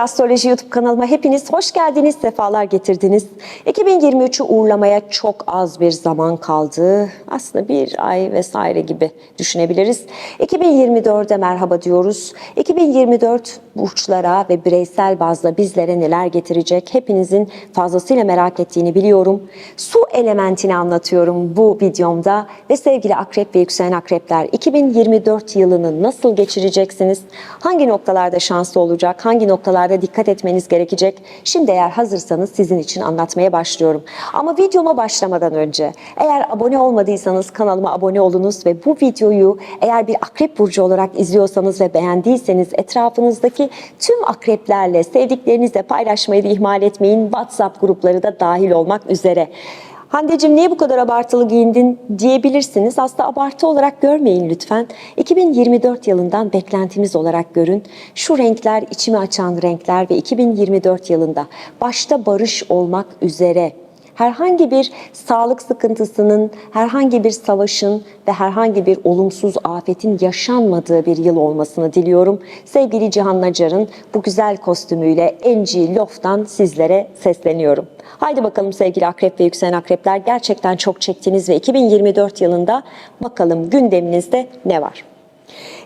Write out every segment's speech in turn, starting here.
Astroloji YouTube kanalıma hepiniz hoş geldiniz, sefalar getirdiniz. 2023'ü uğurlamaya çok az bir zaman kaldı. Aslında bir ay vesaire gibi düşünebiliriz. 2024'e merhaba diyoruz. 2024 burçlara ve bireysel bazda bizlere neler getirecek hepinizin fazlasıyla merak ettiğini biliyorum. Su elementini anlatıyorum bu videomda ve sevgili akrep ve yükselen akrepler 2024 yılını nasıl geçireceksiniz? Hangi noktalarda şanslı olacak? Hangi noktalarda dikkat etmeniz gerekecek? Şimdi eğer hazırsanız sizin için anlatmaya başlıyorum. Ama videoma başlamadan önce eğer abone olmadıysanız kanalıma abone olunuz ve bu videoyu eğer bir akrep burcu olarak izliyorsanız ve beğendiyseniz etrafınızdaki tüm akreplerle, sevdiklerinizle paylaşmayı da ihmal etmeyin. WhatsApp grupları da dahil olmak üzere. Hande'cim niye bu kadar abartılı giyindin diyebilirsiniz. Aslında abartı olarak görmeyin lütfen. 2024 yılından beklentimiz olarak görün. Şu renkler içimi açan renkler ve 2024 yılında başta barış olmak üzere herhangi bir sağlık sıkıntısının, herhangi bir savaşın ve herhangi bir olumsuz afetin yaşanmadığı bir yıl olmasını diliyorum. Sevgili Cihan Nacar'ın bu güzel kostümüyle NG Lof'tan sizlere sesleniyorum. Haydi bakalım sevgili akrep ve yükselen akrepler gerçekten çok çektiniz ve 2024 yılında bakalım gündeminizde ne var?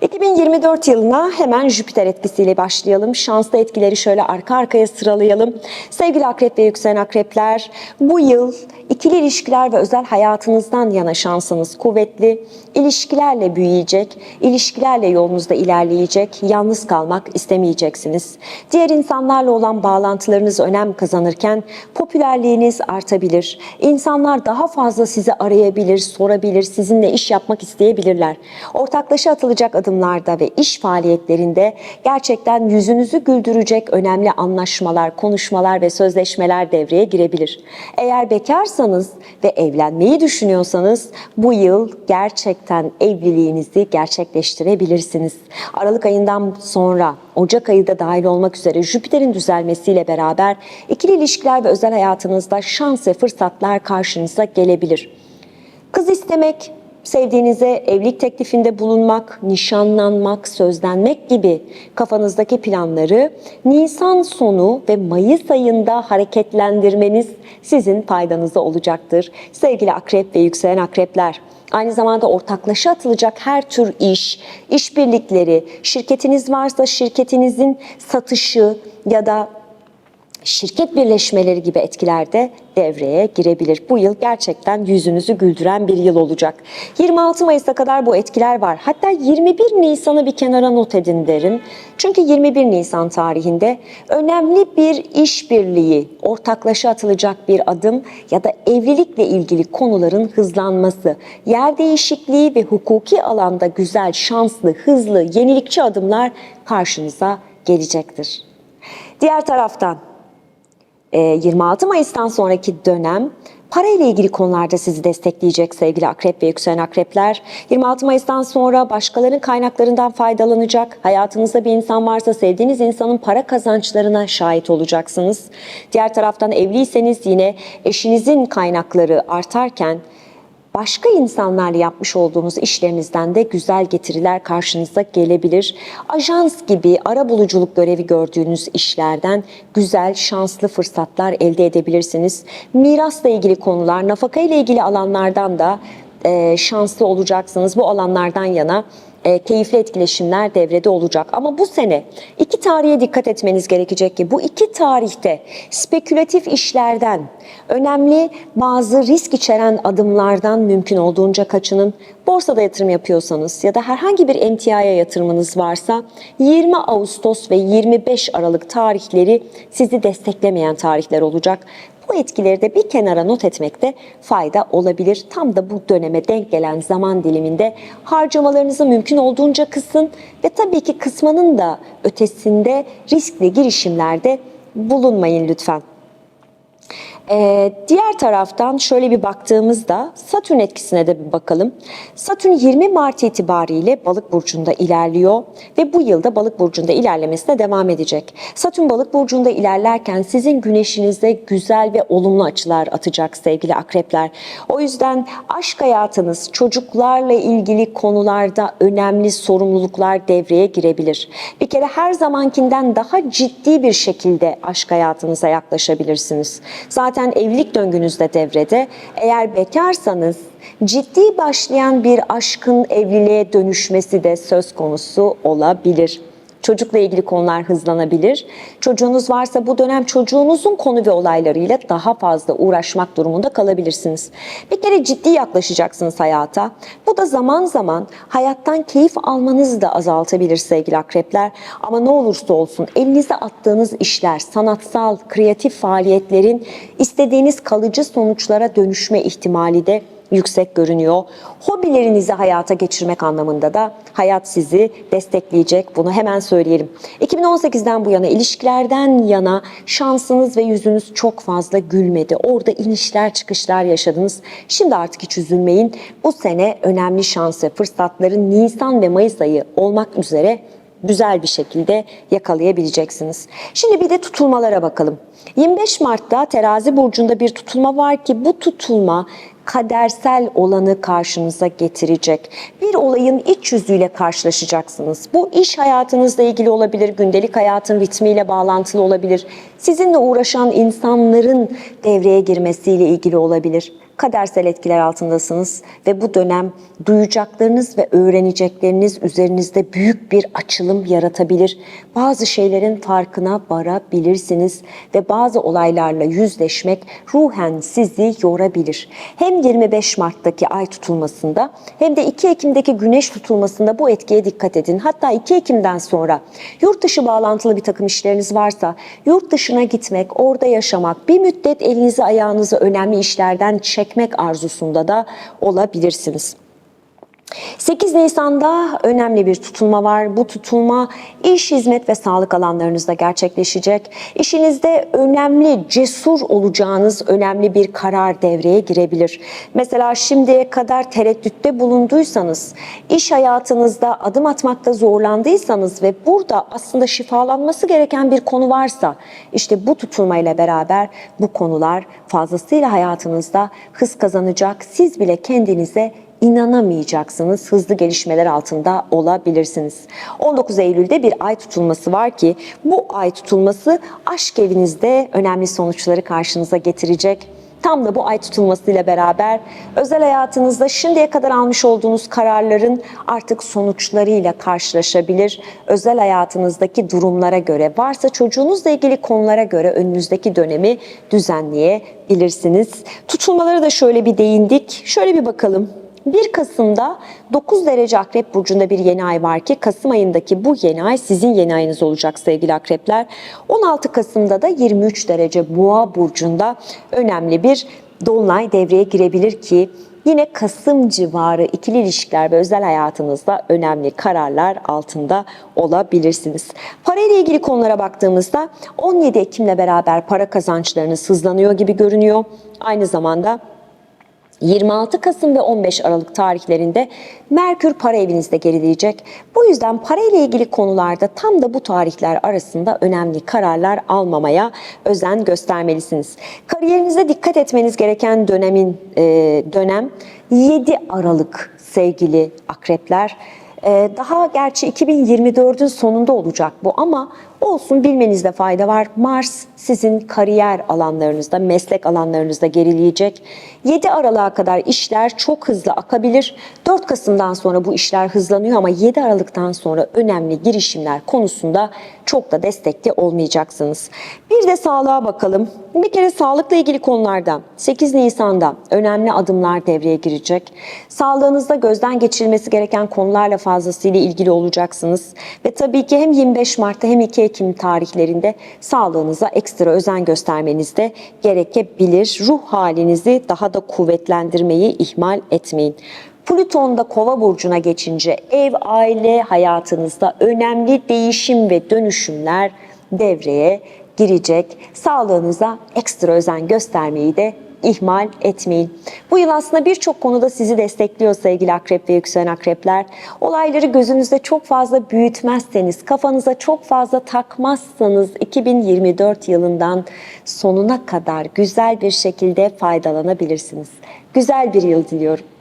2024 yılına hemen Jüpiter etkisiyle başlayalım. Şanslı etkileri şöyle arka arkaya sıralayalım. Sevgili akrep ve yükselen akrepler, bu yıl ikili ilişkiler ve özel hayatınızdan yana şansınız kuvvetli. İlişkilerle büyüyecek, ilişkilerle yolunuzda ilerleyecek, yalnız kalmak istemeyeceksiniz. Diğer insanlarla olan bağlantılarınız önem kazanırken popülerliğiniz artabilir. İnsanlar daha fazla sizi arayabilir, sorabilir, sizinle iş yapmak isteyebilirler. Ortaklaşa atılacak adımlarda ve iş faaliyetlerinde gerçekten yüzünüzü güldürecek önemli anlaşmalar, konuşmalar ve sözleşmeler devreye girebilir. Eğer bekarsanız ve evlenmeyi düşünüyorsanız bu yıl gerçekten evliliğinizi gerçekleştirebilirsiniz. Aralık ayından sonra Ocak ayı da dahil olmak üzere Jüpiter'in düzelmesiyle beraber ikili ilişkiler ve özel hayatınızda şans ve fırsatlar karşınıza gelebilir. Kız istemek, sevdiğinize evlilik teklifinde bulunmak, nişanlanmak, sözlenmek gibi kafanızdaki planları Nisan sonu ve Mayıs ayında hareketlendirmeniz sizin faydanıza olacaktır. Sevgili akrep ve yükselen akrepler. Aynı zamanda ortaklaşa atılacak her tür iş, işbirlikleri, şirketiniz varsa şirketinizin satışı ya da şirket birleşmeleri gibi etkiler de devreye girebilir. Bu yıl gerçekten yüzünüzü güldüren bir yıl olacak. 26 Mayıs'a kadar bu etkiler var. Hatta 21 Nisan'ı bir kenara not edin derim. Çünkü 21 Nisan tarihinde önemli bir işbirliği, ortaklaşa atılacak bir adım ya da evlilikle ilgili konuların hızlanması, yer değişikliği ve hukuki alanda güzel, şanslı, hızlı, yenilikçi adımlar karşınıza gelecektir. Diğer taraftan 26 Mayıs'tan sonraki dönem para ile ilgili konularda sizi destekleyecek sevgili akrep ve yükselen akrepler. 26 Mayıs'tan sonra başkalarının kaynaklarından faydalanacak. Hayatınızda bir insan varsa sevdiğiniz insanın para kazançlarına şahit olacaksınız. Diğer taraftan evliyseniz yine eşinizin kaynakları artarken başka insanlarla yapmış olduğunuz işlerinizden de güzel getiriler karşınıza gelebilir. Ajans gibi ara buluculuk görevi gördüğünüz işlerden güzel, şanslı fırsatlar elde edebilirsiniz. Mirasla ilgili konular, nafaka ile ilgili alanlardan da şanslı olacaksınız. Bu alanlardan yana e, keyifli etkileşimler devrede olacak. Ama bu sene iki tarihe dikkat etmeniz gerekecek ki bu iki tarihte spekülatif işlerden, önemli bazı risk içeren adımlardan mümkün olduğunca kaçının. Borsada yatırım yapıyorsanız ya da herhangi bir emtiaya yatırımınız varsa 20 Ağustos ve 25 Aralık tarihleri sizi desteklemeyen tarihler olacak. Bu etkileri de bir kenara not etmekte fayda olabilir. Tam da bu döneme denk gelen zaman diliminde harcamalarınızı mümkün olduğunca kısın ve tabii ki kısmanın da ötesinde riskli girişimlerde bulunmayın lütfen. Ee, diğer taraftan şöyle bir baktığımızda Satürn etkisine de bir bakalım. Satürn 20 Mart itibariyle Balık burcunda ilerliyor ve bu yılda Balık burcunda ilerlemesine devam edecek. Satürn Balık burcunda ilerlerken sizin güneşinize güzel ve olumlu açılar atacak sevgili akrepler. O yüzden aşk hayatınız, çocuklarla ilgili konularda önemli sorumluluklar devreye girebilir. Bir kere her zamankinden daha ciddi bir şekilde aşk hayatınıza yaklaşabilirsiniz. Zaten evlilik döngünüz de devrede. Eğer bekarsanız ciddi başlayan bir aşkın evliliğe dönüşmesi de söz konusu olabilir. Çocukla ilgili konular hızlanabilir. Çocuğunuz varsa bu dönem çocuğunuzun konu ve olaylarıyla daha fazla uğraşmak durumunda kalabilirsiniz. Bir kere ciddi yaklaşacaksınız hayata. Bu da zaman zaman hayattan keyif almanızı da azaltabilir sevgili akrepler. Ama ne olursa olsun elinize attığınız işler, sanatsal, kreatif faaliyetlerin istediğiniz kalıcı sonuçlara dönüşme ihtimali de yüksek görünüyor. Hobilerinizi hayata geçirmek anlamında da hayat sizi destekleyecek. Bunu hemen söyleyelim. 2018'den bu yana ilişkilerden yana şansınız ve yüzünüz çok fazla gülmedi. Orada inişler çıkışlar yaşadınız. Şimdi artık hiç üzülmeyin. Bu sene önemli şans ve fırsatların Nisan ve Mayıs ayı olmak üzere güzel bir şekilde yakalayabileceksiniz. Şimdi bir de tutulmalara bakalım. 25 Mart'ta terazi burcunda bir tutulma var ki bu tutulma kadersel olanı karşınıza getirecek. Bir olayın iç yüzüyle karşılaşacaksınız. Bu iş hayatınızla ilgili olabilir, gündelik hayatın ritmiyle bağlantılı olabilir. Sizinle uğraşan insanların devreye girmesiyle ilgili olabilir kadersel etkiler altındasınız ve bu dönem duyacaklarınız ve öğrenecekleriniz üzerinizde büyük bir açılım yaratabilir. Bazı şeylerin farkına varabilirsiniz ve bazı olaylarla yüzleşmek ruhen sizi yorabilir. Hem 25 Mart'taki ay tutulmasında hem de 2 Ekim'deki güneş tutulmasında bu etkiye dikkat edin. Hatta 2 Ekim'den sonra yurt dışı bağlantılı bir takım işleriniz varsa yurt dışına gitmek, orada yaşamak, bir müddet elinizi ayağınızı önemli işlerden çekmek arzusunda da olabilirsiniz. 8 Nisan'da önemli bir tutulma var. Bu tutulma iş, hizmet ve sağlık alanlarınızda gerçekleşecek. İşinizde önemli, cesur olacağınız önemli bir karar devreye girebilir. Mesela şimdiye kadar tereddütte bulunduysanız, iş hayatınızda adım atmakta zorlandıysanız ve burada aslında şifalanması gereken bir konu varsa, işte bu tutulmayla beraber bu konular fazlasıyla hayatınızda hız kazanacak. Siz bile kendinize inanamayacaksınız. Hızlı gelişmeler altında olabilirsiniz. 19 Eylül'de bir ay tutulması var ki bu ay tutulması aşk evinizde önemli sonuçları karşınıza getirecek. Tam da bu ay tutulmasıyla beraber özel hayatınızda şimdiye kadar almış olduğunuz kararların artık sonuçlarıyla karşılaşabilir. Özel hayatınızdaki durumlara göre varsa çocuğunuzla ilgili konulara göre önünüzdeki dönemi düzenleyebilirsiniz. Tutulmaları da şöyle bir değindik. Şöyle bir bakalım. 1 Kasım'da 9 derece Akrep Burcu'nda bir yeni ay var ki Kasım ayındaki bu yeni ay sizin yeni ayınız olacak sevgili Akrepler. 16 Kasım'da da 23 derece Boğa Burcu'nda önemli bir dolunay devreye girebilir ki Yine Kasım civarı ikili ilişkiler ve özel hayatınızda önemli kararlar altında olabilirsiniz. Para ile ilgili konulara baktığımızda 17 Ekim'le beraber para kazançlarınız hızlanıyor gibi görünüyor. Aynı zamanda 26 Kasım ve 15 Aralık tarihlerinde Merkür para evinizde gerileyecek. Bu yüzden para ile ilgili konularda tam da bu tarihler arasında önemli kararlar almamaya özen göstermelisiniz. Kariyerinize dikkat etmeniz gereken dönemin e, dönem 7 Aralık sevgili akrepler. E, daha gerçi 2024'ün sonunda olacak bu ama olsun bilmenizde fayda var. Mars sizin kariyer alanlarınızda, meslek alanlarınızda gerileyecek. 7 Aralık'a kadar işler çok hızlı akabilir. 4 Kasım'dan sonra bu işler hızlanıyor ama 7 Aralık'tan sonra önemli girişimler konusunda çok da destekli olmayacaksınız. Bir de sağlığa bakalım. Bir kere sağlıkla ilgili konularda 8 Nisan'da önemli adımlar devreye girecek. Sağlığınızda gözden geçirilmesi gereken konularla fazlasıyla ilgili olacaksınız. Ve tabii ki hem 25 Mart'ta hem 2 Ekim tarihlerinde sağlığınıza ekstra özen göstermeniz de gerekebilir. Ruh halinizi daha da kuvvetlendirmeyi ihmal etmeyin. Plüton da kova burcuna geçince ev aile hayatınızda önemli değişim ve dönüşümler devreye girecek. Sağlığınıza ekstra özen göstermeyi de ihmal etmeyin. Bu yıl aslında birçok konuda sizi destekliyor sevgili akrep ve yükselen akrepler. Olayları gözünüzde çok fazla büyütmezseniz, kafanıza çok fazla takmazsanız 2024 yılından sonuna kadar güzel bir şekilde faydalanabilirsiniz. Güzel bir yıl diliyorum.